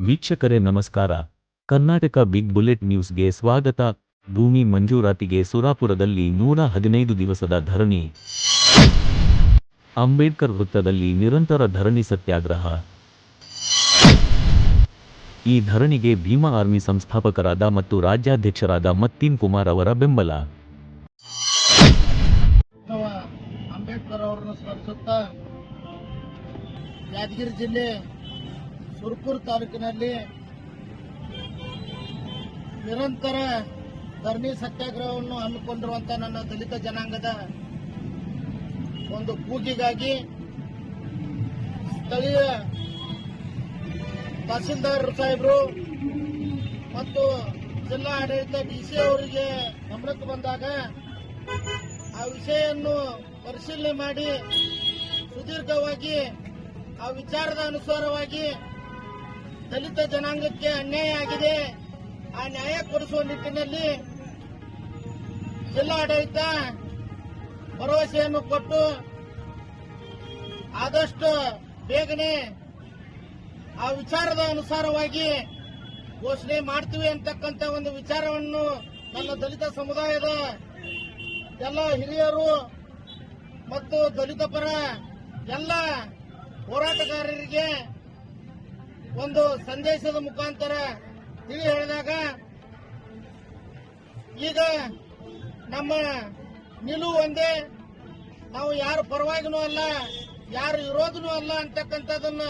ವೀಕ್ಷಕರೇ ನಮಸ್ಕಾರ. Karnataka big bullet ನ್ಯೂಸ್ಗೆ ಸ್ವಾಗತ. ಭೂಮಿ ಮಂಜೂರಾತಿಗೆ ಸುರಾಪುರದಲ್ಲಿ ನೂರ ಹದಿನೈದು ದಿವಸದ ಧರಣಿ. ಅಂಬೇಡ್ಕರ್ ವೃತ್ತದಲ್ಲಿ ನಿರಂತರ ಧರಣಿ ಸತ್ಯಾಗ್ರಹ. ಈ ಧರಣಿಗೆ ಭೀಮಾ ಆರ್ಮಿ ಸಂಸ್ಥಾಪಕರಾದ ಮತ್ತು ರಾಜ್ಯಾಧ್ಯಕ್ಷರಾದ ಮತ್ತೀನ್ ಕುಮಾರ್ ಅವರ ಬೆಂಬಲ. ಅಂಬೇಡ್ಕರ್ ಅವರನ್ನು ಸ್ಮರಿಸುತ್ತಾ ಯಾದಗಿರಿ ಜಿಲ್ಲೆ ಸುರ್ಪುರ್ ತಾಲೂಕಿನಲ್ಲಿ ನಿರಂತರ ಧರಣಿ ಸತ್ಯಾಗ್ರಹವನ್ನು ಹಮ್ಮಿಕೊಂಡಿರುವಂತ ನನ್ನ ದಲಿತ ಜನಾಂಗದ ಒಂದು ಕೂಗಿಗಾಗಿ ಸ್ಥಳೀಯ ತಹಸೀಲ್ದಾರ್ ಸಾಹೇಬರು ಮತ್ತು ಜಿಲ್ಲಾ ಆಡಳಿತ ಡಿಸಿ ಅವರಿಗೆ ಗಮನಕ್ಕೆ ಬಂದಾಗ ಆ ವಿಷಯವನ್ನು ಪರಿಶೀಲನೆ ಮಾಡಿ ಸುದೀರ್ಘವಾಗಿ ಆ ವಿಚಾರದ ಅನುಸಾರವಾಗಿ ದಲಿತ ಜನಾಂಗಕ್ಕೆ ಅನ್ಯಾಯ ಆಗಿದೆ. ಆ ನ್ಯಾಯ ಕೊಡಿಸುವ ನಿಟ್ಟಿನಲ್ಲಿ ಜಿಲ್ಲಾಡಳಿತ ಭರವಸೆಯನ್ನು ಕೊಟ್ಟು ಆದಷ್ಟು ಬೇಗನೆ ಆ ವಿಚಾರದ ಅನುಸಾರವಾಗಿ ಘೋಷಣೆ ಮಾಡ್ತೀವಿ ಅಂತಕ್ಕಂಥ ಒಂದು ವಿಚಾರವನ್ನು ನನ್ನ ದಲಿತ ಸಮುದಾಯದ ಎಲ್ಲ ಹಿರಿಯರು ಮತ್ತು ದಲಿತ ಪರ ಎಲ್ಲ ಹೋರಾಟಗಾರರಿಗೆ ಒಂದು ಸಂದೇಶದ ಮುಖಾಂತರ ತಿಳಿ ಹೇಳಿದಾಗ, ಈಗ ನಮ್ಮ ನಿಲುವು ಒಂದೇ, ನಾವು ಯಾರು ಪರವಾಗಿನೂ ಅಲ್ಲ, ಯಾರು ವಿರೋಧನೂ ಅಲ್ಲ ಅಂತಕ್ಕಂಥದನ್ನ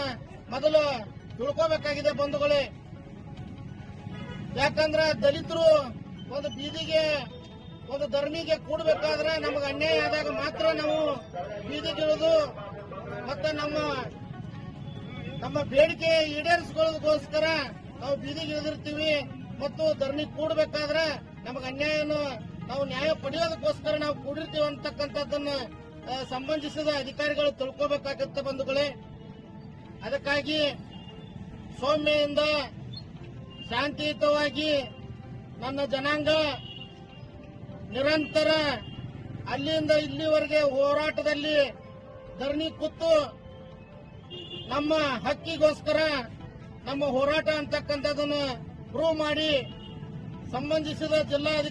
ಮೊದಲು ತಿಳ್ಕೋಬೇಕಾಗಿದೆ ಬಂಧುಗಳೇ. ಯಾಕಂದ್ರೆ ದಲಿತರು ಒಂದು ಬೀದಿಗೆ, ಒಂದು ಧರ್ಮಿಗೆ ಕೂಡಬೇಕಾದ್ರೆ ನಮಗೆ ಅನ್ಯಾಯ ಆದಾಗ ಮಾತ್ರ ನಾವು ಬೀದಿಗಿಳಿದು ಮತ್ತೆ ನಮ್ಮ ನಮ್ಮ ಬೇಡಿಕೆ ಈಡೇರಿಸಿಕೊಳ್ಳೋದಕ್ಕೋಸ್ಕರ ನಾವು ಬೀದಿಗೆ ಇಳಿದಿರ್ತೀವಿ ಮತ್ತು ಧರಣಿ ಕೂಡಬೇಕಾದ್ರೆ ನಮಗೆ ಅನ್ಯಾಯನು ನಾವು ನ್ಯಾಯ ಪಡೆಯೋದಕ್ಕೋಸ್ಕರ ನಾವು ಕೂಡಿರ್ತೀವಿ ಅಂತಕ್ಕಂಥದ್ದನ್ನು ಸಂಬಂಧಿಸಿದ ಅಧಿಕಾರಿಗಳು ತಿಳ್ಕೋಬೇಕಾಗತ್ತೆ ಬಂಧುಗಳೇ. ಅದಕ್ಕಾಗಿ ಸೌಮ್ಯದಿಂದ ಶಾಂತಿಯುತವಾಗಿ ನನ್ನ ಜನಾಂಗ ನಿರಂತರ ಅಲ್ಲಿಂದ ಇಲ್ಲಿವರೆಗೆ ಹೋರಾಟದಲ್ಲಿ ಧರಣಿ ಕೂತು ನಮ್ಮ ಹಕ್ಕಿಗೋಸ್ಕರ ನಮ್ಮ ಹೋರಾಟ ಅಂತಕ್ಕಂಥದ್ದನ್ನು ಪ್ರೂವ್ ಮಾಡಿ ಸಂಬಂಧಿಸಿದ ಜಿಲ್ಲಾ